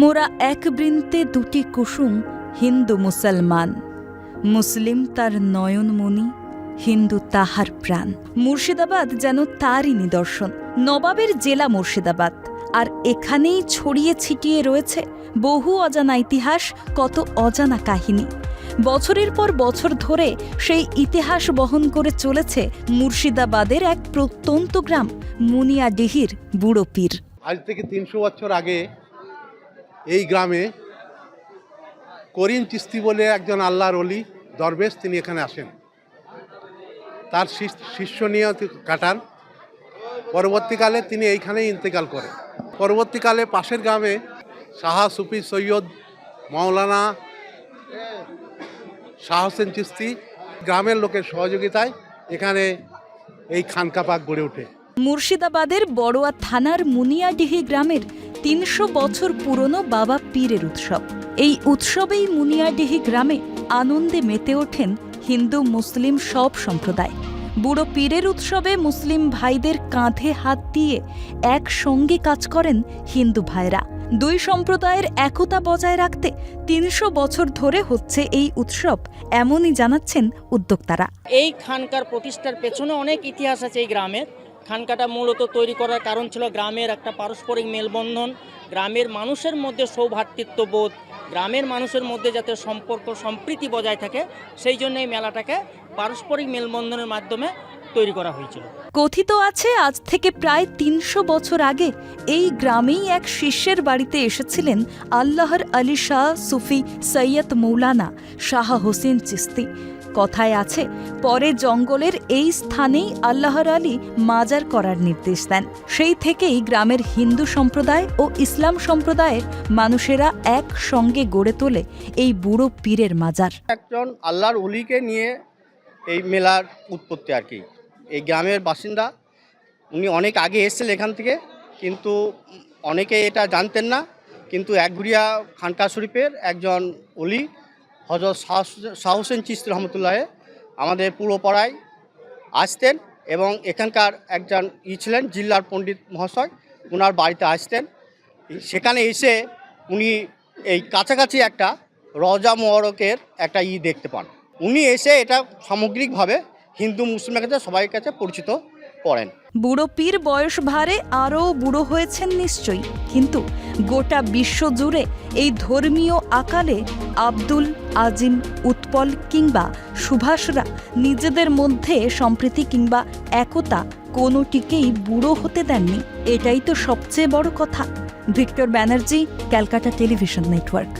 জোড়া এক বৃন্তে দুটি কুসুম, হিন্দু মুসলমান। মুসলিম তার নয়নমণি, হিন্দু তাহার প্রাণ। মুর্শিদাবাদ যেন তারই নিদর্শন। নবাবের জেলা মুর্শিদাবাদ। আর এখানেই ছড়িয়ে ছিটিয়ে রয়েছে বহু অজানা ইতিহাস, কত অজানা কাহিনী। বছরের পর বছর ধরে সেই ইতিহাস বহন করে চলেছে মুর্শিদাবাদের এক প্রত্যন্ত গ্রাম, মুনিয়াডিহির বুড়ো পীর। আজ থেকে তিনশো বছর আগে এই গ্রামে করিম চিস্তি বলে একজন আল্লাহর অলি দরবেশ, তিনি এখানে আসেন। তার শিষ- শিষ্য নিয়ে কাটান। পরবর্তীকালে তিনি এইখানেই ইন্তেকাল করেন। পরবর্তীকালে পাশের গ্রামে শাহা সুফি সৈয়দ মাওলানা শাহ হোসেন চিস্তি গ্রামের লোকের সহযোগিতায় এখানে এই খানকাপাক গড়ে ওঠে। মুর্শিদাবাদের বড়ুয়া থানার মুনিয়াডিহি গ্রামের তিনশো বছর পুরনো বাবা পীরের উৎসব। এই উৎসবেই মুনিয়াডিহি গ্রামে আনন্দে মেতে ওঠেন হিন্দু মুসলিম সব সম্প্রদায়। বুড়ো পীরের উৎসবে মুসলিম ভাইদের কাঁধে হাত দিয়ে একসঙ্গে কাজ করেন হিন্দু ভাইরা। দুই সম্প্রদায়ের একতা বজায় রাখতে তিনশো বছর ধরে হচ্ছে এই উৎসব, এমনই জানাচ্ছেন উদ্যোক্তারা। এই খানকার প্রতিষ্ঠার পেছনে অনেক ইতিহাস আছে এই গ্রামের। খানকাটা মূলত তৈরি করার কারণ ছিল গ্রামের একটা পারস্পরিক মেলবন্ধন, গ্রামের মানুষের মধ্যে সৌভ্রাতৃত্ববোধ গ্রামের মানুষের মধ্যে যাতে সম্পর্ক, সম্প্রীতি বজায় থাকে, সেই জন্য এই মেলাটাকে পারস্পরিক মেলবন্ধনের মাধ্যমে তৈরি করা হয়েছিল। কথিত আছে, আজ থেকে প্রায় তিনশো বছর আগে এই গ্রামেই এক শিষ্যের বাড়িতে এসেছিলেন আল্লাহর আলী শাহ সুফি সৈয়দ মৌলানা শাহ হোসেন চিস্তি। কথায় আছে, পরে জঙ্গলের এই স্থানেই আল্লাহর আলী মাজার করার নির্দেশ দেন। সেই থেকেই গ্রামের হিন্দু সম্প্রদায় ও ইসলাম সম্প্রদায়ের মানুষেরা একসঙ্গে গড়ে তোলে এই বুড়ো পীরের মাজার। একজন আল্লাহর অলিকে নিয়ে এই মেলার উৎপত্তি আর কি। এই গ্রামের বাসিন্দা, উনি অনেক আগে এসেছিলেন এখান থেকে, কিন্তু অনেকে এটা জানতেন না। কিন্তু একঘুরিয়া খানকা শরীফের একজন অলি হজরত শাহ- হোসেন চিস্তি রহমতুল্লাহ আমাদের পূর্বপাড়ায় আসতেন এবং এখানকার একজন ই ছিলেন জিল্লার পণ্ডিত মহাশয় ওনার বাড়িতে আসতেন। সেখানে এসে উনি এই কাছাকাছি একটা রজা মোয়ারকের একটা ই দেখতে পান। উনি এসে এটা সামগ্রিকভাবে হিন্দু মুসলিমের কাছে, সবাই কাছে পরিচিত করেন। বুড়ো পীর বয়স ভারে আরও বুড়ো হয়েছেন নিশ্চয়ই। কিন্তু গোটা বিশ্ব জুড়ে এই ধর্মীয় আকালে আব্দুল, আজিম, উৎপল কিংবা সুভাষরা নিজেদের মধ্যে সম্প্রীতি কিংবা একতা কোনোটিকেই বুড়ো হতে দেননি। এটাই তো সবচেয়ে বড় কথা। Victor Banerjee, Calcutta television network.